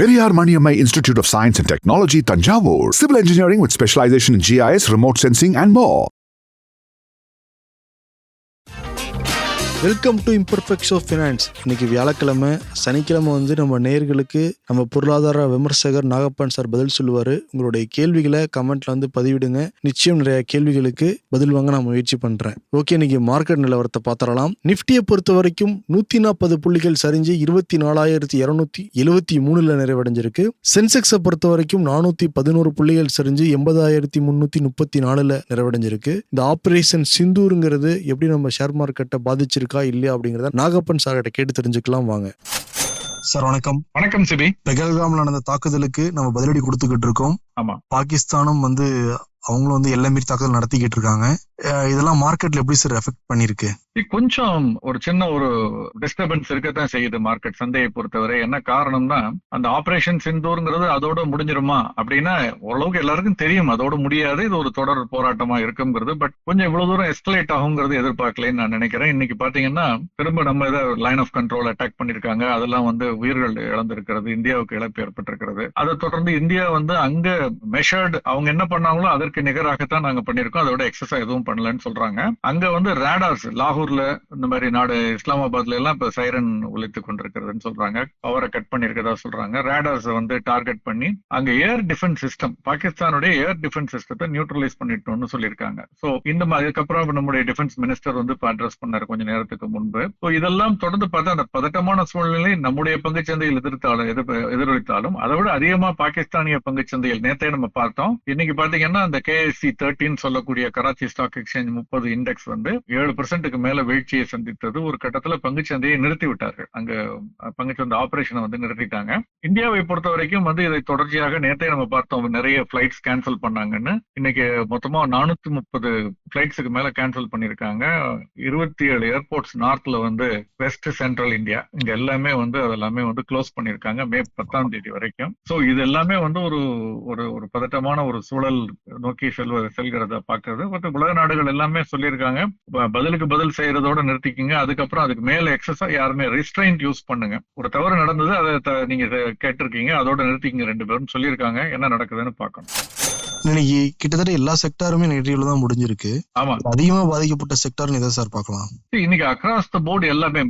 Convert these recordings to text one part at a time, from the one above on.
Periyar Maniammai Institute of Science and Technology, Tanjavur. Civil engineering with specialization in GIS, remote sensing, and more. Welcome to imperfects of finance இன்னைக்கு வியாழக்கிழமை சனிக்கிழமை வந்து நம்ம நேயர்களுக்கு நம்ம பொருளாதார விமர்சகர் நாகப்பன் சார் பதில் சொல்லுவார். உங்களுடைய கேள்விகளை கமெண்ட்ல வந்து பதிவிடுங்க. நிச்சயம் நிறைய கேள்விகளுக்கு பதில் வாங்க நான் முயற்சி பண்ணுறேன் ஓகே இன்னைக்கு மார்க்கெட் நிலவரத்தை பார்த்துடலாம். நிஃப்டியை பொறுத்த வரைக்கும் நூற்றி நாற்பது புள்ளிகள் சரிஞ்சு இருபத்தி நாலாயிரத்தி இரநூத்தி எழுபத்தி மூணுல நிறைவடைஞ்சிருக்கு. சென்செக்ஸை பொறுத்த வரைக்கும் நானூற்றி பதினோரு புள்ளிகள் சரிஞ்சு எண்பதாயிரத்தி முந்நூற்றி முப்பத்தி நாலில் நிறைவடைஞ்சிருக்கு. இந்த ஆப்ரேஷன் சிந்தூருங்கிறது எப்படி நம்ம ஷேர் மார்க்கெட்டை பாதிச்சிருக்கு இல்லையா அப்படிங்கிறத நாகப்பன் சார் கிட்ட கேட்டு தெரிஞ்சுக்கலாம் வாங்க. சார் வணக்கம். வணக்கம் சிபி. பெகல்காம்ல நடந்த தாக்குதலுக்கு நம்ம பதிலடி கொடுத்துக்கிட்டு இருக்கோம். ஆமா. பாகிஸ்தானும் வந்து அவங்களும் வந்து எல்லை மீறி தாக்குதல் நடத்திக்கிட்டு இருக்காங்க. இதெல்லாம் மார்க்கெட்ல எப்படி சார் எஃபெக்ட் பண்ணிருக்கு கொஞ்சம் ஒரு சின்ன ஒரு டிஸ்டர்பன்ஸ் இருக்கத்தான் செய்யுது மார்க்கெட் சந்தையை பொறுத்தவரை. என்ன காரணம்னா அந்த ஆபரேஷன் சிந்தூர்ங்கிறது அதோட முடிஞ்சிருமா அப்படின்னா ஓரளவுக்கு எல்லாருக்கும் தெரியும். அதோட முடியாது. இது ஒரு தொடர் போராட்டமா இருக்குங்கிறது. பட் கொஞ்சம் இவ்வளவு தூரம் எஸ்கலேட் ஆகுங்கிறது எதிர்பார்க்கலன்னு நான் நினைக்கிறேன். இன்னைக்கு பாத்தீங்கன்னா திரும்ப நம்ம இதை லைன் ஆஃப் கண்ட்ரோல் அட்டாக் பண்ணிருக்காங்க அதெல்லாம் வந்து உயிர்கள் இழந்திருக்கிறது. இந்தியாவுக்கு இழப்பு ஏற்பட்டிருக்கிறது. அதை தொடர்ந்து இந்தியா வந்து அங்க மெஷர்டு அவங்க என்ன பண்ணாங்களோ அதற்கு நிகராகத்தான் நாங்க பண்ணிருக்கோம் அதோட எக்ஸசைஸ் எதுவும் பண்ணலன்னு சொல்றாங்க. அங்க வந்து ரேடார்ஸ் லாகூர்ல இந்த மாதிரி நாடு இஸ்லாமாபாத்ல எல்லாம் இப்ப சைரன் ஒலித்து கொண்டிருக்கிறதுன்னு சொல்றாங்க. பவரை கட் பண்ணிருக்கதா சொல்றாங்க. ரேடார்ஸ் வந்து டார்கெட் பண்ணி அங்க ஏர் டிஃபென்ஸ் சிஸ்டம் பாகிஸ்தானுடைய ஏர் டிஃபென்ஸ் சிஸ்டத்தை நியூட்ரலைஸ் பண்ணிட்டோம்னு சொல்லியிருக்காங்க. சோ இந்த மாதிரி அதுக்கப்புறம் நம்முடைய டிஃபென்ஸ் மினிஸ்டர் வந்து அட்ரஸ் பண்ணாரு கொஞ்ச நேரத்துக்கு முன்பு. இதெல்லாம் தொடர்ந்து பார்த்தா அந்த பதட்டமான சூழ்நிலை நம்முடைய பங்குச் சந்தையில் எதிர்த்தாலும் எதிரொலித்தாலும் அதை விட அதிகமா பாகிஸ்தானிய பங்குச் சந்தையில் நேத்தே நம்ம பார்த்தோம். இன்னைக்கு பாத்தீங்கன்னா அந்த கேஎஸ்சி தேர்ட்டின் சொல்லக்கூடிய கராச்சி ஸ்டாக் எக்ஸ்சேஞ்ச் முப்பது இண்டெக்ஸ் வந்து ஏழு பெர்சென்ட்டுக்கு மேல வீழ்ச்சியை சந்தித்தது. ஒரு கட்டத்துல பங்குச்சந்தையை நிறுத்தி விட்டார்கள் அங்க அஹ், சந்தை ஆபரேஷனை வந்து நிறுத்திட்டாங்க. இந்தியாவை பொறுத்த வரைக்கும் வந்து இதை தொடர்ச்சியாக நேத்தே நம்ம பார்த்தோம். நிறைய பிளைட்ஸ் கேன்சல் பண்ணாங்கன்னு. இன்னைக்கு மொத்தமா நானூத்தி முப்பது பிளைட்ஸுக்கு மேல கேன்சல் பண்ணிருக்காங்க இருபத்தி ஏழு ஏர்போர்ட்ஸ் நார்த்ல வந்து வெஸ்ட் சென்ட்ரல் இந்தியா இங்க எல்லாமே வந்து அதெல்லாமே வந்து க்ளோஸ் பண்ணிருக்காங்க மே பத்தாம் தேதி வரைக்கும். சோ இது எல்லாமே வந்து ஒரு ஒரு ஒரு பதட்டமான ஒரு சூழல் நோக்கி செல்வ செல்கிறத பாக்குறது பட் உலக நாடுகள் எல்லாமே சொல்லியிருக்காங்க. பதிலுக்கு பதில் செய்யறதோட நிறுத்திக்கிங்க. அதுக்கப்புறம் அதுக்கு மேல எக்ஸஸா யாருமே ரெஸ்ட்ரைண்ட் யூஸ் பண்ணுங்க. ஒரு தவறு நடந்தது அதை த- நீங்க கேட்டிருக்கீங்க. அதோட நிறுத்திக்கிங்க ரெண்டு பேரும் சொல்லியிருக்காங்க. என்ன நடக்குதுன்னு பார்க்கணும். இன்னைக்கு கிட்டத்தட்ட எல்லா செக்டாருமே நெகட்டிவ்ல தான் முடிஞ்சிருக்கு. ஆமா. அதிகமா பாதிக்கப்பட்ட செக்டார்னு எதை சார் பார்க்கலாம்? இன்னைக்கு அக்ராஸ் த போர்டு எல்லாமே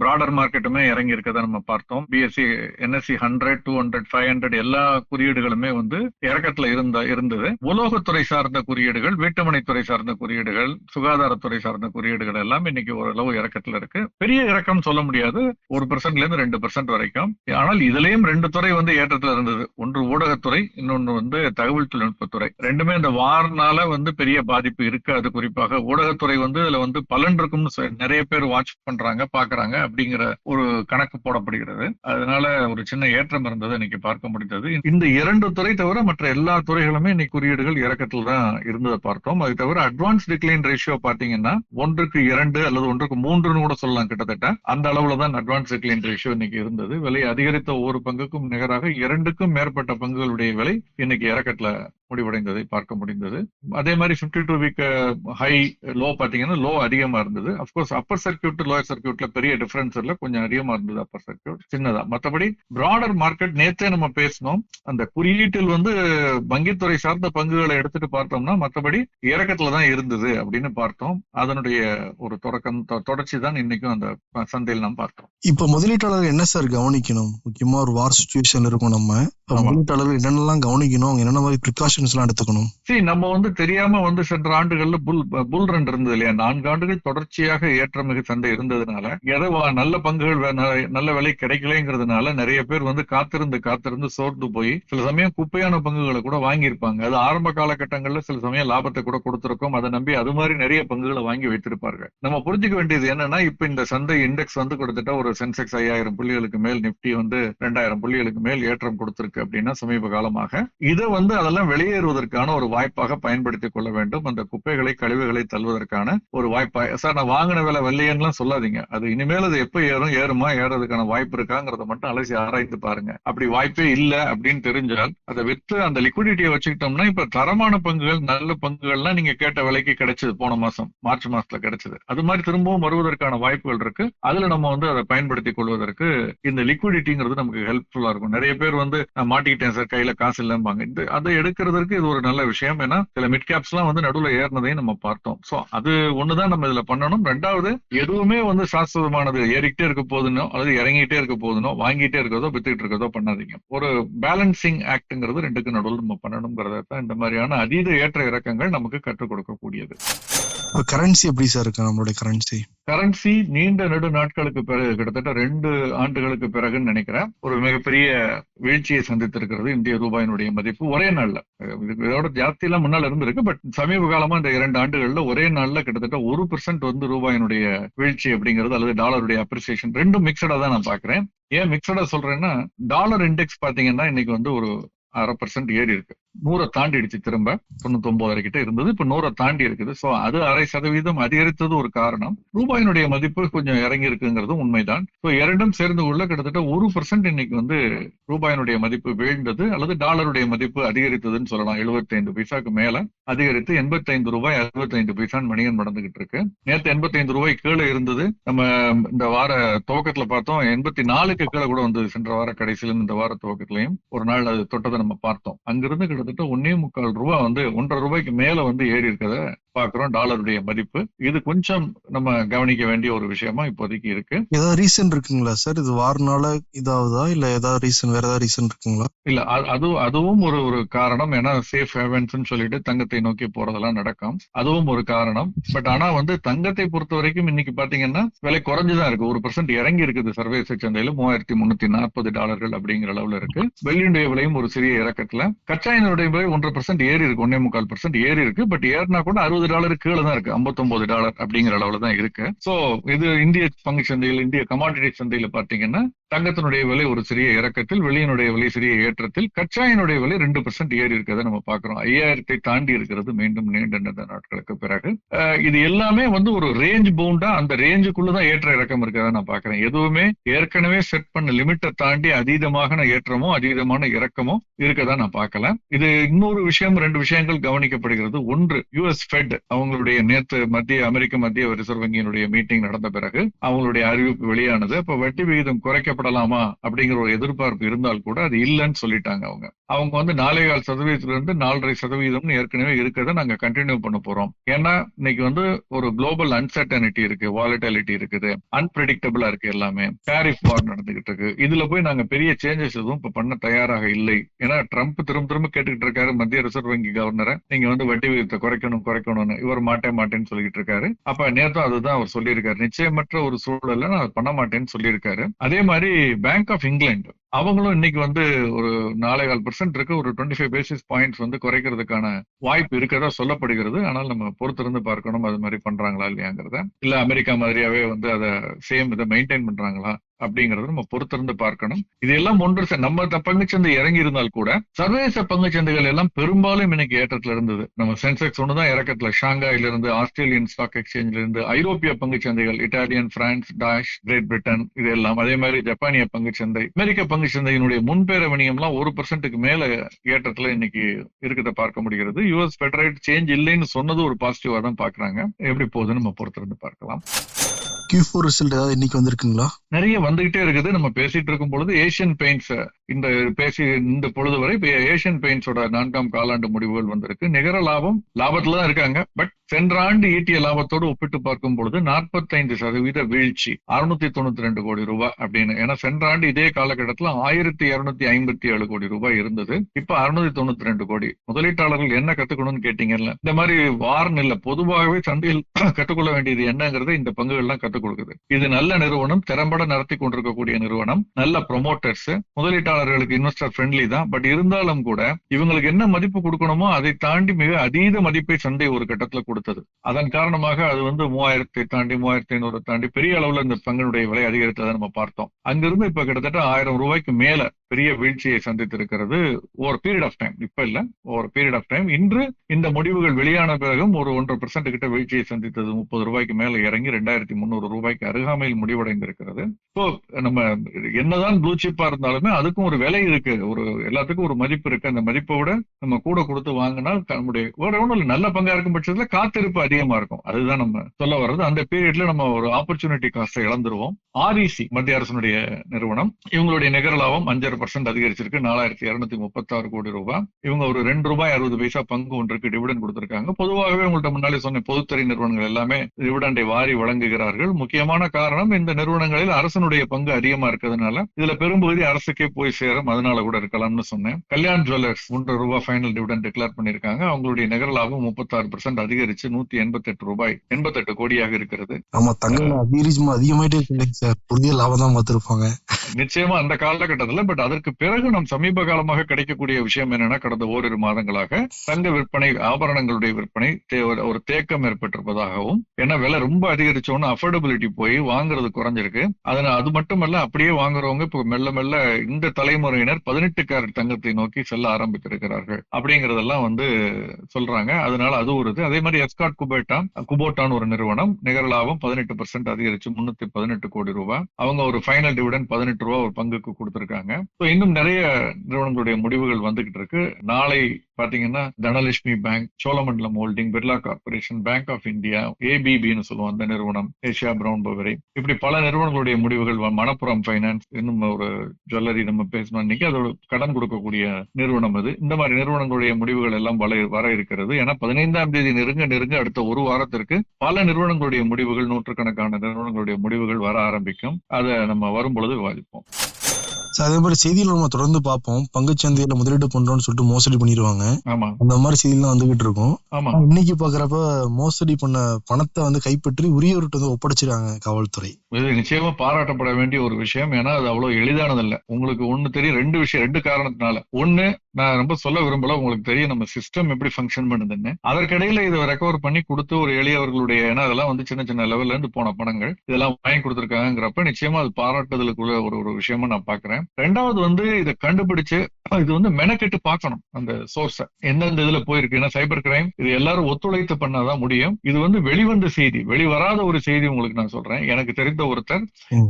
பிராடர் மார்க்கெட்டுமே இறங்கி இருக்கதை நம்ம பார்த்தோம். BSC NSC hundred two hundred five hundred எல்லா குறியீடுகளுமே வந்து இறக்கத்துல இருந்த இருந்தது. உலோகத்துறை சார்ந்த குறியீடுகள் வீட்டுமனைத்துறை சார்ந்த குறியீடுகள் சுகாதாரத்துறை சார்ந்த குறியீடுகள் எல்லாம் இன்னைக்கு ஓரளவு இறக்கத்துல இருக்கு. பெரிய இறக்கம் சொல்ல முடியாது. ஒரு பெர்சென்ட்ல இருந்து ரெண்டு பெர்சென்ட் வரைக்கும். ஆனால் இதுலயும் ரெண்டு துறை வந்து ஏற்றத்துல இருந்தது. ஒன்று ஊடகத்துறை இன்னொன்னு வந்து தகவல் தொழில்நுட்பத்துறை ரெண்டுமே இந்த வார்னால வந்து பெரிய பாதிப்பு இருக்காது குறிப்பாக ஊடகத்துறை வந்து இதுல வந்து பலன் இருக்கும்னு நிறைய பேர் வாட்ச் பண்றாங்க பாக்குறாங்க அப்படிங்கிற ஒரு கணக்கு போடப்படுகிறது. அதனால ஒரு சின்ன ஏற்றம் இருந்தது இன்னைக்கு பார்க்க முடிந்தது. இந்த இரண்டு துறை தவிர மற்ற எல்லா துறைகளுமே இன்னைக்கு குறியீடுகள் இறக்கத்தில் தான் இருந்ததை பார்த்தோம். அது தவிர அட்வான்ஸ் டிக்ளைன் ரேஷியோ பாத்தீங்கன்னா ஒன்றுக்கு இரண்டு அல்லது ஒன்றுக்கு மூன்றுன்னு கூட சொல்லலாம் கிட்டத்தட்ட. அந்த அளவுல தான் அட்வான்ஸ் டிக்ளைன் ரேஷியோ இன்னைக்கு இருந்தது. விலை அதிகரித்த ஒவ்வொரு பங்குக்கும் நிகராக இரண்டுக்கும் மேற்பட்ட பங்குகளுடைய விலை இன்னைக்கு இறக்கத்துல முடிவடைந்ததை பார்க்க முடிந்தது. அதே மாதிரி 52 டூ வீக் ஹை லோ பாத்தீங்கன்னா லோ அதிகமா இருந்தது. Of course upper circuit lower சர்க்கியூட்ல பெரிய டிஃபரன்ஸ் இல்ல. கொஞ்சம் அதிகமா இருந்தது அப்பர் சர்க்கியூட் சின்னதா. மத்தபடி பிராடர் மார்க்கெட் நேத்தே நம்ம பேசினோம். அந்த குறியீட்டில் வந்து வங்கித்துறை சார்ந்த பங்குகளை எடுத்துட்டு பார்த்தோம்னா மத்தபடி இறக்கத்துல தான் இருந்தது அப்படின்னு பார்த்தோம். அதனுடைய ஒரு தொடக்கம் தொடர்ச்சி தான் இன்னைக்கும் அந்த சந்தையில் நாம் பார்த்தோம். இப்ப முதலீட்டாளர்கள் என்ன சார் கவனிக்கணும்? முக்கியமா ஒரு வார் சுச்சுவேஷன் இருக்கும் நம்ம. முதலீட்டாளர்கள் என்னென்னலாம் கவனிக்கணும்? என்னென்ன மாதிரி ப்ரிகாஷன்ஸ் எல்லாம் எடுத்துக்கணும். சரி நம்ம வந்து தெரியாம வந்து சென்ற ஆண்டுகள்ல புல் புல் ரன் இருந்தது இல்லையா? நான்கு ஆண்டுகள் தொடர்ச்சியாக ஏற்றமிகு சந்தை இருந்ததுனால எதை வா- நல்ல பங்குகள் நல்ல விலை கிடைக்கலங்கிறதுனால நிறைய பேர் வந்து காத்திருந்து காத்திருந்து சோர்ந்து போய் சில சமயம் குப்பையான பங்குகளை கூட வாங்கியிருப்பாங்க. அது ஆரம்ப காலகட்டங்கள்ல சில சமயம் லாபத்தை கூட கொடுத்திருக்கோம். அதை நம்பி அது மாதிரி நிறைய பங்குகளை வாங்கி வைத்திருப்பார்கள். நம்ம புரிஞ்சுக்க வேண்டியது என்னன்னா இப்ப இந்த சந்தை இண்டெக்ஸ் வந்து கொடுத்துட்டா ஒரு சென்செக்ஸ் ஐயாயிரம் புள்ளிகளுக்கு மேல் நிப்டி வந்து ரெண்டாயிரம் புள்ளிகளுக்கு மேல் ஏற்றம் கொடுத்திருக்கு அப்படின்னா சமீப காலமாக. இதை வந்து அதெல்லாம் வெளியேறுவதற்கான ஒரு வாய்ப்பாக பயன்படுத்திக் கொள்ள வேண்டும். அந்த குப்பைகளை கழிவுகளை தள்ளுவதற்கான ஒரு வாய்ப்பா சார் நான் வாங்கின விலை வெள்ளையன்லாம் சொல்லாதீங்க. அது இனிமேல் அது எப்ப ஏறும் ஏறுமா ஏறதுக்கான வாய்ப்பு இருக்காங்கிறத மட்டும் அலசி ஆராய்ந்து பாருங்க. அப்படி வாய்ப்பே இல்லை அப்படின்னு தெரிஞ்சால் அதை விற்று அந்த லிக்விடிட்டியை வச்சுக்கிட்டோம்னா இப்ப தரமான பங்குகள் நல்ல பங்குகள்லாம் நீங்க கேட்ட விலைக்கு கிடைச்சது போன மாசம் மார்ச் மாசத்துல கிடைச்சது. அது மாதிரி திரும்பவும் வருவதற்கான வாய்ப்புகள் இருக்கு. அதுல நம்ம வந்து அதை பயன்படுத்திக் கொள்வதற்கு இந்த லிக்விடிட்டிங்கிறது நமக்கு ஹெல்ப்ஃபுல்லா இருக்கும். நிறைய பேர் வந்து நான் மாட்டிக்கிட்டேன் சார் கையில காசு இல்லம்பாங்க. இந்த அதை எடுக்கிறது எடுக்கிறதுக்கு இது ஒரு நல்ல விஷயம். ஏன்னா சில மிட் கேப்ஸ் எல்லாம் வந்து நடுவுல ஏறினதையும் நம்ம பார்த்தோம். சோ அது ஒண்ணுதான் நம்ம இதுல பண்ணணும். ரெண்டாவது எதுவுமே வந்து சாஸ்வதமானது ஏறிக்கிட்டே இருக்க போதுனோ அல்லது இறங்கிட்டே இருக்க போதுனோ வாங்கிட்டே இருக்கிறதோ வித்துக்கிட்டு இருக்கிறதோ பண்ணாதீங்க. ஒரு பேலன்சிங் ஆக்ட்ங்கிறது ரெண்டுக்கு நடுவில் நம்ம பண்ணணுங்கிறத தான் இந்த மாதிரியான அதீத ஏற்ற இறக்கங்கள் நமக்கு கற்றுக் கொடுக்கக்கூடியது. இப்போ கரன்சி எப்படி சார் இருக்கு நம்மளுடைய கரன்சி கரன்சி நீண்ட நெடு நாட்களுக்கு பிறகு கிட்டத்தட்ட ரெண்டு ஆண்டுகளுக்கு பிறகுன்னு நினைக்கிறேன். ஒரு மிகப்பெரிய வீழ்ச்சியை சந்தித்திருக்கிறது இந்திய ரூபாயினுடைய மதிப்பு ஒரே நாள்ல. இதோட ஜாஸ்தி எல்லாம் முன்னால இருந்திருக்கு பட் சமீப காலமா இந்த இரண்டு ஆண்டுகள்ல ஒரே நாள்ல கிட்டத்தட்ட ஒரு பெர்சென்ட் வந்து ரூபாயினுடைய வீழ்ச்சி அப்படிங்கிறது அல்லது டாலருடைய அப்ரிசியேஷன் ரெண்டும் மிக்சடா தான் நான் பாக்குறேன் ஏன் மிக்சடா சொல்றேன்னா டாலர் இண்டெக்ஸ் பாத்தீங்கன்னா இன்னைக்கு வந்து ஒரு அரை பர்சன்ட் ஏறி இருக்கு. நூறை தாண்டிடுச்சு திரும்ப தொண்ணூத்தி ஒன்பதரை கிட்ட இருந்தது. இப்ப நூறை தாண்டி இருக்குது. சோ அது அரை சதவீதம் அதிகரித்தது ஒரு காரணம். ரூபாயினுடைய மதிப்பு கொஞ்சம் இறங்கி இருக்குங்கிறதும் உண்மைதான். சோ இரண்டும் சேர்ந்து உள்ள கிட்டத்தட்ட ஒரு பர்சன்ட் இன்னைக்கு வந்து ரூபாயினுடைய மதிப்பு வீழ்ந்தது அல்லது டாலருடைய மதிப்பு அதிகரித்ததுன்னு சொல்லலாம். 75 பைசாக்கு மேல அதிகரித்து 85 ரூபாய் 65 பைசான் மணியன் நடந்துகிட்டு இருக்கு. நேத்து 85 ரூபாய் கீழே இருந்தது. நம்ம இந்த வார துவக்கத்துல பார்த்தோம். எண்பத்தி நாலுக்கு கீழே கூட வந்தது. சென்ற வார கடைசியிலும் இந்த வார துவக்கத்திலையும் ஒரு நாள் அது தொட்டதை நம்ம பார்த்தோம். அங்கிருந்து கிட்டத்தட்ட ஒன்னே முக்கால் ரூபா வந்து ஒன்றரை ரூபாய்க்கு மேல வந்து ஏறி இருக்கிறத பாக்குறோம் டாலருடைய மதிப்பு. இது கொஞ்சம் நம்ம கவனிக்க வேண்டிய ஒரு விஷயமா இப்போதைக்கு இருக்கு. ஏதாவது ரீசன் இருக்குங்களா சார்? இது வாரனால இதாகுதா? இல்ல ஏதாவது ரீசன் வேற ஏதாவது ரீசன் இருக்குங்களா? இல்ல அது அது- அதுவும் ஒரு ஒரு காரணம். ஏன்னா சேஃப் ஹேவன்ஸ் சொல்லிட்டு தங்கத்தை நோக்கி போறதெல்லாம் நடக்கும். அதுவும் ஒரு காரணம். பட் ஆனா வந்து தங்கத்தை பொறுத்த வரைக்கும் இன்னைக்கு பாத்தீங்கன்னா விலை குறைஞ்சுதான் இருக்கு. ஒரு பர்சன்ட் இறங்கி இருக்குது சர்வதேச சந்தையில. மூவாயிரத்தி முன்னூத்தி நாற்பது டாலர்கள் அப்படிங்கிற அளவுல இருக்கு. வெள்ளியுடைய விலையும் ஒரு சிறிய இறக்கத்துல. கச்சா எண்ணெயுடைய விலை ஒன்றரை பர்சன்ட் ஏறி இருக்கு. ஒன்னே முக்கால் பர்சன்ட் ஏறி இருக்கு. பட் ஏறினா கூட அறுபது டாலர் கீழே தான் இருக்கு. 59 டாலர் அப்படிங்கிற அளவுல தான் இருக்கு. சோ இது இந்திய பங்கு சந்தையில் இந்திய கமாடிட்டி சந்தையில பாத்தீங்கன்னா தங்கத்தினுடைய விலை ஒரு சிறிய இறக்கத்தில் வெள்ளியினுடைய விலை சிறிய ஏற்றத்தில் கச்சாயினுடைய விலை ரெண்டு பெர்சென்ட் ஏறி இருக்கிறத நம்ம பாக்குறோம் ஐயாயிரத்தை தாண்டி இருக்கிறது மீண்டும் நீண்ட நீண்ட நாட்களுக்கு பிறகு. இது எல்லாமே வந்து ஒரு ரேஞ்ச் பவுண்டா அந்த ரேஞ்சுக்குள்ளதான் ஏற்ற இறக்கம் இருக்கிறத நான் பாக்குறேன் எதுவுமே ஏற்கனவே செட் பண்ண லிமிட்டை தாண்டி அதீதமான ஏற்றமோ அதீதமான இறக்கமோ இருக்கதா நான் பார்க்கல. இது இன்னொரு விஷயம் ரெண்டு விஷயங்கள் கவனிக்கப்படுகிறது. ஒன்று யூஎஸ் ஃபெட் அவங்களுடைய நேற்று மத்திய அமெரிக்க மத்திய ரிசர்வ் வங்கியினுடைய மீட்டிங் நடந்த பிறகு அவங்களுடைய அறிவிப்பு வெளியானது. அப்ப வட்டி விகிதம் குறைக்கப்பட குறைக்கப்படலாமா அப்படிங்கிற ஒரு எதிர்பார்ப்பு இருந்தால் கூட அது இல்லைன்னு சொல்லிட்டாங்க அவங்க. அவங்க வந்து நாலே கால் சதவீதத்திலிருந்து நாலரை சதவீதம்னு ஏற்கனவே இருக்கிறத நாங்க கண்டினியூ பண்ண போறோம். ஏன்னா இன்னைக்கு வந்து ஒரு குளோபல் அன்சர்டனிட்டி இருக்கு வாலட்டாலிட்டி இருக்குது அன்பிரடிக்டபிளா இருக்கு எல்லாமே. டாரிஃப் வார் நடந்துகிட்டு இருக்கு. இதுல போய் நாங்க பெரிய சேஞ்சஸ் எதுவும் இப்ப பண்ண தயாராக இல்லை. ஏன்னா ட்ரம்ப் திரும்ப திரும்ப கேட்டுக்கிட்டு இருக்காரு. மத்திய ரிசர்வ் வங்கி கவர்னரை நீங்க வந்து வட்டி விகிதத்தை குறைக்கணும் குறைக்கணும்னு. இவர் மாட்டே மாட்டேன்னு சொல்லிட்டு இருக்காரு. அப்ப நேரத்தும் அதுதான் அவர் சொல்லியிருக்காரு. நிச்சயமற்ற ஒரு சூழல்ல நான் பண்ண மாட்டேன்னு சொல்லியிருக்காரு. அதே மாதிரி பேங்க் ஆஃப் இங்கிலாந்து அவங்களும் இன்னைக்கு வந்து ஒரு நாலே கால் பர்சன்ட் இருக்கு. ஒரு டுவெண்ட்டி ஃபைவ் பேசிஸ் பாயிண்ட்ஸ் வந்து குறைக்கிறதுக்கான வாய்ப்பு இருக்கிறதா சொல்லப்படுகிறது. ஆனால் நம்ம பொறுத்திருந்து பார்க்கணும். அது மாதிரி பண்றாங்களா இல்லையாங்கிறத. இல்ல அமெரிக்கா மாதிரியாவே வந்து அதை சேம் இதை மெயின்டைன் பண்றாங்களா? அப்படிங்கறத நம்ம பொறுத்திருந்து பார்க்கணும். இதெல்லாம் ஒன்று நம்ம பங்குச்சந்தை இறங்கி இருந்தால் கூட சர்வதேச பங்குச்சந்தைகள் எல்லாம் பெரும்பாலும் இன்னைக்கு ஏற்றத்துல இருந்தது. நம்ம சென்செக்ஸ் ஒண்ணுதான் இறக்கத்துல. ஷாங்காயில இருந்து ஆஸ்திரேலியன் ஸ்டாக் எக்ஸ்சேஞ்சில இருந்து ஐரோப்பிய பங்குச்சந்தைகள் Italian France DAX Great Britain இது எல்லாம் அதே மாதிரி ஜப்பானிய பங்குச்சந்தை அமெரிக்க பங்குச்சந்தையினுடைய முன்பேர எல்லாம் ஒரு பர்சன்ட்டுக்கு மேல ஏற்றத்துல இன்னைக்கு இருக்கிறத பார்க்க முடிகிறது. யூஎஸ் பெட்ரேட் சேஞ்ச் இல்லைன்னு சொன்னது ஒரு பாசிட்டிவா தான் பாக்குறாங்க எப்படி போகுதுன்னு நம்ம பொறுத்திருந்து பார்க்கலாம். கியூ ஃபோர் ரிசல்ட் ஏதாவது இன்னைக்கு வந்திருக்குங்களா? நிறைய வந்துகிட்டே இருக்குது. நம்ம பேசிட்டு இருக்கும் பொழுது ஏசியன் பெயிண்ட்ஸ் இந்த பேசி இந்த பொழுது வரை ஏஷியன் பெயின்ஸோட நான்காம் காலாண்டு முடிவுகள் வந்திருக்கு. நிகர லாபம் லாபத்துல தான் இருக்காங்க. பட் சென்ற ஆண்டு ஈட்டிய லாபத்தோடு ஒப்பிட்டு பார்க்கும் பொழுது 45% சதவீத வீழ்ச்சி அறுநூத்தி தொண்ணூத்தி ரெண்டு கோடி ரூபாய் அப்படின்னு. ஏன்னா சென்ற ஆண்டு இதே காலகட்டத்தில் ஆயிரத்தி இருநூத்தி ஐம்பத்தி ஏழு கோடி ரூபாய் இருந்தது. இப்ப அறுநூத்தி தொண்ணூத்தி ரெண்டு கோடி. முதலீட்டாளர்கள் என்ன கத்துக்கணும்னு கேட்டீங்கல்ல? இந்த மாதிரி வாரம் இல்ல. பொதுவாகவே சந்தையில் கற்றுக்கொள்ள வேண்டியது என்னங்கிறத இந்த பங்குகள்லாம் கத்துக் கொடுக்குது. இது நல்ல நிறுவனம் திறம்பட நடத்தி கொண்டிருக்கக்கூடிய நிறுவனம் நல்ல ப்ரொமோட்டர்ஸ் முதலீட்டாளர் முதலீட்டாளர்களுக்கு இன்வெஸ்டர் ஃப்ரெண்ட்லி தான். பட் இருந்தாலும் கூட இவங்களுக்கு என்ன மதிப்பு கொடுக்கணுமோ அதை தாண்டி மிக அதீத மதிப்பை சந்தை ஒரு கட்டத்துல கொடுத்தது. அதன் காரணமாக அது வந்து மூவாயிரத்தை தாண்டி மூவாயிரத்தி ஐநூறு தாண்டி பெரிய அளவுல இந்த பங்கினுடைய விலை அதிகரித்ததை நம்ம பார்த்தோம். அங்கிருந்து இப்ப கிட்டத்தட்ட ஆயிரம் ரூபாய்க்கு மேல பெரிய வீழ்ச்சியை சந்தித்திருக்கிறது ஒரு பீரியட் ஆஃப் டைம் இப்ப இல்ல ஒரு பீரியட் ஆஃப் டைம் இன்று இந்த முடிவுகள் வெளியான பிறகும் ஒரு ஒன்றரை பெர்சென்ட் கிட்ட வீழ்ச்சியை சந்தித்தது முப்பது ரூபாய்க்கு மேல இறங்கி ரெண்டாயிரத்தி முந்நூறு ரூபாய்க்கு அருகாமையில் முடிவடைந்திருக்கிறது. ஸோ நம்ம என்னதான் ப்ளூ சிப்பா இருந்தாலுமே அதுக்கும் ஒரு விலை இருக்கு. ஒரு எல்லாத்துக்கும் ஒரு மதிப்பு இருக்கு. அந்த மதிப்பை விட நம்ம கூட கொடுத்து வாங்கினா நம்முடைய ஒரு ஒன்றும் இல்லை நல்ல பங்கா இருக்கும் பட்சத்துல காத்திருப்பு அதிகமா இருக்கும். அதுதான் நம்ம சொல்ல வர்றது. அந்த பீரியட்ல நம்ம ஒரு ஆப்பர்ச்சுனிட்டி காஸ்ட்டை இழந்துருவோம். ஆர்இசி மத்திய அரசனுடைய நிறுவனம். இவங்களுடைய நிகர லாபம் பர்சன்ட் அதிகரிச்சிருக்கு. நாலாயிரத்தி இருநூத்தி முப்பத்தாறு கோடி ரூபாய். இவங்க ஒரு ரெண்டு ரூபாய் அறுபது பைசா பங்கு ஒன்றுக்கு டிவிடன் கொடுத்திருக்காங்க. பொதுவாகவே உங்கள்கிட்ட முன்னாலே சொன்ன பொதுத்துறை நிறுவனங்கள் எல்லாமே டிவிடண்டை வாரி வழங்குகிறார்கள். முக்கியமான காரணம் இந்த நிறுவனங்களில் அரசனுடைய பங்கு அதிகமா இருக்கிறதுனால இதுல பெரும்பகுதி அரசுக்கே போய் சேரும். அதனால கூட இருக்கலாம்னு சொன்னேன். கல்யாண் ஜுவல்லர்ஸ் மூன்று ரூபாய் ஃபைனல் டிவிடன் டிக்ளேர் பண்ணிருக்காங்க அவங்களுடைய நிகர லாபம் முப்பத்தாறு பர்சன்ட் அதிகரிச்சு நூத்தி எண்பத்தி எட்டு ரூபாய் எண்பத்தி எட்டு கோடியாக இருக்கிறது. ஆமா தங்க அதிகமாயிட்டே சார். புதிய லாபம் தான் பார்த்திருப்பாங்க. நிச்சயமா அந்த காலகட்டத்துல பட் அதற்கு பிறகு நம் சமீப காலமாக கிடைக்கக்கூடிய விஷயம் என்னன்னா கடந்த ஓரிரு மாதங்களாக தங்க விற்பனை ஆபரணங்களுடைய விற்பனை ஒரு- தேக்கம் ஏற்பட்டிருப்பதாகவும் ஏன்னா விலை ரொம்ப அதிகரிச்சோன்னு அஃபோர்டபிலிட்டி போய் வாங்குறது குறைஞ்சிருக்கு. அதனால அது மட்டுமல்ல அப்படியே வாங்குறவங்க இப்போ மெல்ல மெல்ல இந்த தலைமுறையினர் பதினெட்டு கேரட் தங்கத்தை நோக்கி செல்ல ஆரம்பித்திருக்கிறார்கள் அப்படிங்கறதெல்லாம் வந்து சொல்றாங்க. அதனால அது ஒரு இது. அதே மாதிரி எஸ்காட் குபேட்டா குபோட்டான் ஒரு நிறுவனம் நிகர லாபம் பதினெட்டு பர்சன்ட் அதிகரிச்சு முன்னூத்தி பதினெட்டு கோடி ரூபாய். அவங்க ஒரு ஃபைனல் டிவிடன் பதினெட்டு ரூபாய் ஒரு பங்குக்கு கொடுத்திருக்காங்க. இன்னும் நிறைய நிறுவனங்களுடைய முடிவுகள் வந்துகிட்டு இருக்கு. நாளை பாத்தீங்கன்னா Dhanalakshmi bank Cholamandalam holding Birla corporation bank of India ஏபிபின்னு சொல்லுவோம் அந்த நிறுவனம் ஏஷியா பிரவுன் பவரி இப்படி பல நிறுவனங்களுடைய முடிவுகள் மணப்புறம் பைனான்ஸ் இன்னும் ஒரு ஜுவல்லரி நம்ம பேசணும் இன்னைக்கு அதோட கடன் கொடுக்கக்கூடிய நிறுவனம் அது. இந்த மாதிரி நிறுவனங்களுடைய முடிவுகள் எல்லாம் வர வர இருக்கிறது. ஏன்னா பதினைந்தாம் தேதி நெருங்க நெருங்க அடுத்த ஒரு வாரத்திற்கு பல நிறுவனங்களுடைய முடிவுகள் நூற்றுக்கணக்கான நிறுவனங்களுடைய முடிவுகள் வர ஆரம்பிக்கும். அதை நம்ம வரும்பொழுது விவாதிப்போம் விவாதிப்போம் சார் அதே மாதிரி செய்தியில நம்ம தொடர்ந்து பார்ப்போம். பங்குச்சந்தையில முதலீடு பண்றோம்னு சொல்லிட்டு மோசடி பண்ணிடுவாங்க. அந்த மாதிரி செய்திலாம் வந்துகிட்டு இருக்கும். இன்னைக்கு பாக்குறப்ப மோசடி பண்ண பணத்தை வந்து கைப்பற்றி உரியவர்கிட்ட வந்து ஒப்படைச்சிருக்காங்க காவல்துறை. இது நிச்சயமா பாராட்டப்பட வேண்டிய ஒரு விஷயம். ஏன்னா அது அவ்வளவு எளிதானது இல்ல உங்களுக்கு ஒண்ணு தெரியும் ரெண்டு விஷயம் ரெண்டு காரணத்தினால. ஒண்ணு நான் ரொம்ப சொல்ல விரும்பல உங்களுக்கு தெரியும் நம்ம சிஸ்டம் எப்படி ஃபங்க்ஷன் பண்ணுதுன்னு. அதற்கிடையில இதை ரெக்கவர் பண்ணி கொடுத்து ஒரு எளியவர்களுடைய ஏன்னா அதெல்லாம் வந்து சின்ன சின்ன லெவல்ல இருந்து போன பணங்கள். இதெல்லாம் வாங்கி கொடுத்திருக்காங்கிறப்ப நிச்சயமா அது பாராட்டுதலுக்குள்ள ஒரு ஒரு விஷயமா நான் பாக்குறேன் ரெண்டாவது வந்து இதை கண்டுபிடிச்சு இது வந்து மெனக்கெட்டு பார்க்கணும் அந்த சோர்ஸ எந்தெந்த இதுல போயிருக்கு ஏன்னா சைபர் கிரைம் இது எல்லாரும் ஒத்துழைத்து பண்ணாதான் முடியும் இது வந்து வெளிவந்த செய்தி வெளிவராத ஒரு செய்தி உங்களுக்கு நான் சொல்றேன் எனக்கு தெரிந்த ஒருத்தர்.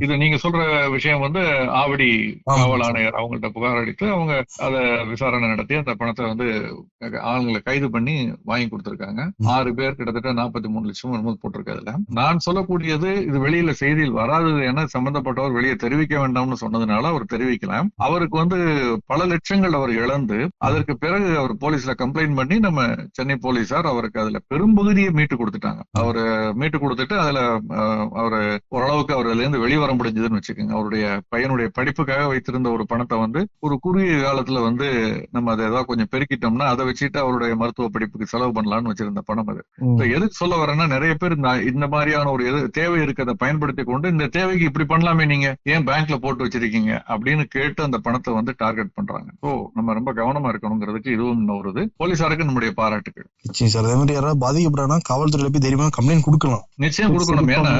இது நீங்க சொல்ற விஷயம் வந்து ஆவடி. காவல் ஆணையர் அவங்கள்ட்ட புகார் அளித்து அவங்க அதை விசாரணை நடத்தி அந்த பணத்தை வந்து ஆளுங்களை கைது பண்ணி வாங்கி கொடுத்திருக்காங்க. ஆறு பேர் கிட்டத்தட்ட நாற்பத்தி மூணு லட்சம் என்னமோ போட்டிருக்கு அதுல நான் சொல்லக்கூடியது இது வெளியில செய்தியில் வராதது என சம்பந்தப்பட்டவர் வெளியே தெரிவிக்க வேண்டாம்னு சொன்னதுனால அவர் தெரிவிக்கலாம். அவருக்கு வந்து பல லட்சங்கள் அவர் இழந்து அதற்கு பிறகு அவர் போலீஸ்ல கம்ப்ளைண்ட் பண்ணி நம்ம சென்னை போலீசார் அவருக்கு அதுல பெரும்பகுதியை மீட்டு கொடுத்துட்டாங்க. அவர் மீட்டு கொடுத்துட்டு அதுல அவரு ஓரளவுக்கு அவர் இருந்து வெளிவர முடிஞ்சதுன்னு வச்சுக்கோங்க. அவருடைய பையனுடைய படிப்புக்காக வைத்திருந்த ஒரு பணத்தை வந்து ஒரு குறுகிய காலத்துல வந்து நம்ம அதை ஏதாவது கொஞ்சம் பெருக்கிட்டோம்னா அதை வச்சுட்டு அவருடைய மருத்துவ படிப்புக்கு செலவு பண்ணலாம்னு வச்சிருந்த பணம் அது. எதுக்கு சொல்ல வரேன்னா நிறைய பேர் இந்த மாதிரியான ஒரு தேவை இருக்கிறத பயன்படுத்தி கொண்டு இந்த தேவைக்கு இப்படி பண்ணலாமே நீங்க ஏன் பேங்க்ல போட்டு வச்சிருக்கீங்க? அப்படின்னு கேட்டு அந்த பணத்தை வந்து டார்கெட் பண்றாங்க. ஓ நம்ம ரொம்ப கவனமா இருக்கணுங்கிறதுக்கு இதுவும் இது போலீசாருக்கு நம்முடைய பாராட்டுகள். நிச்சயம் சார். அதே மாதிரி யாராவது பாதிக்கப்படுறாங்கன்னா காவல்துறையில போய் தைரியமா கம்ப்ளைண்ட் கொடுக்கலாம். நிச்சயம் கொடுக்கணும். ஏன்னா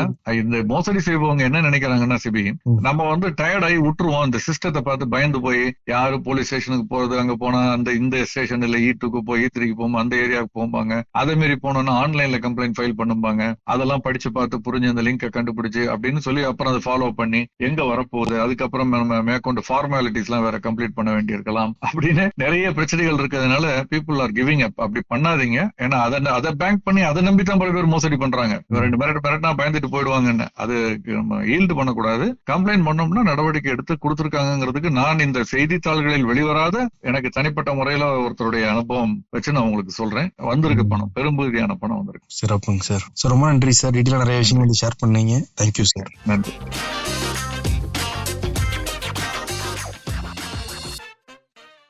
இந்த மோசடி செய்பவங்க என்ன நினைக்கிறாங்கன்னா சிபி. நம்ம வந்து டயர்ட் ஆகி விட்டுருவோம். இந்த சிஸ்டத்தை பார்த்து பயந்து போய் யாரு போலீஸ் ஸ்டேஷனுக்கு போறது அங்க போனா அந்த இந்த ஸ்டேஷன் இல்ல ஈ டூக்கு போய் ஈ த்ரீக்கு போகும் அந்த ஏரியாவுக்கு போவாங்க அதே மாதிரி போனோம்னா ஆன்லைன்ல கம்ப்ளைண்ட் ஃபைல் பண்ணுவாங்க அதெல்லாம் படிச்சு பார்த்து புரிஞ்சு அந்த லிங்கை கண்டுபிடிச்சு அப்படின்னு சொல்லி அப்புறம் அதை ஃபாலோ பண்ணி எங்க வரப்போகுது? அதுக்கப்புறம் நம்ம மேற்கொண்டு ஃபார்மாலிட்டிஸ் எல்லாம் வேற கம்ப்ளீட் பண்ண வேண்டியிருக்கலாம் அப்படின்னு நிறைய பிரச்சனைகள் இருக்கிறதுனால பீப்புள் ஆர் கிவிங் அப் அப்படி பண்ணாதீங்க. ஏன்னா அதை அதை பேங்க் பண்ணி அதை நம்பி தான் பல பேர் மோசடி பண்றாங்க. ரெண்டு மிரட்டு மிரட்டினா பயந்துட்டு போயிடுவாங்கன்னு. அது நம்ம ஈல்டு பண்ணக்கூடாது. கம்ப்ளைண்ட் பண்ணோம்னா நடவடிக்கை எடுத்து கொடுத்துருக்காங்கிறதுக்கு நான் இந்த செய்தித்தாள்களில் வெளிவராத எனக்கு தனிப்பட்ட முறையில ஒருத்தருடைய அனுபவம் வச்சு நான் உங்களுக்கு சொல்றேன். வந்திருக்கு பணம். பெரும்பகுதியான பணம் வந்திருக்கு. சிறப்புங்க சார். ரொம்ப நன்றி சார். டீட்டெயிலாக நிறைய விஷயங்கள் ஷேர் பண்ணீங்க. தேங்க்யூ சார் நன்றி.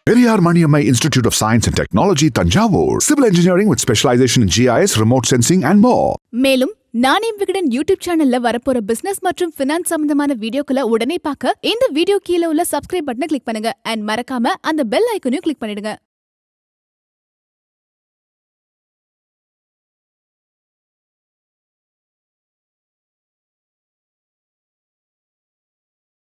Periyar Maniammai institute of science and technology Thanjavur civil engineering with specialisation GIS remote sensing and மோ மேலும் நானே விகடன் யூடியூப் சேனல்ல வரப்போற பிசினஸ் மற்றும் பினான்ஸ் சம்பந்தமான வீடியோக்களை உடனே பார்க்க இந்த வீடியோ கீழே உள்ள சப்ஸ்கிரைப் பட்டனை கிளிக் பண்ணுங்க அண்ட் மறக்காம அந்த பெல் ஐக்கனையும் கிளிக் பண்ணிடுங்க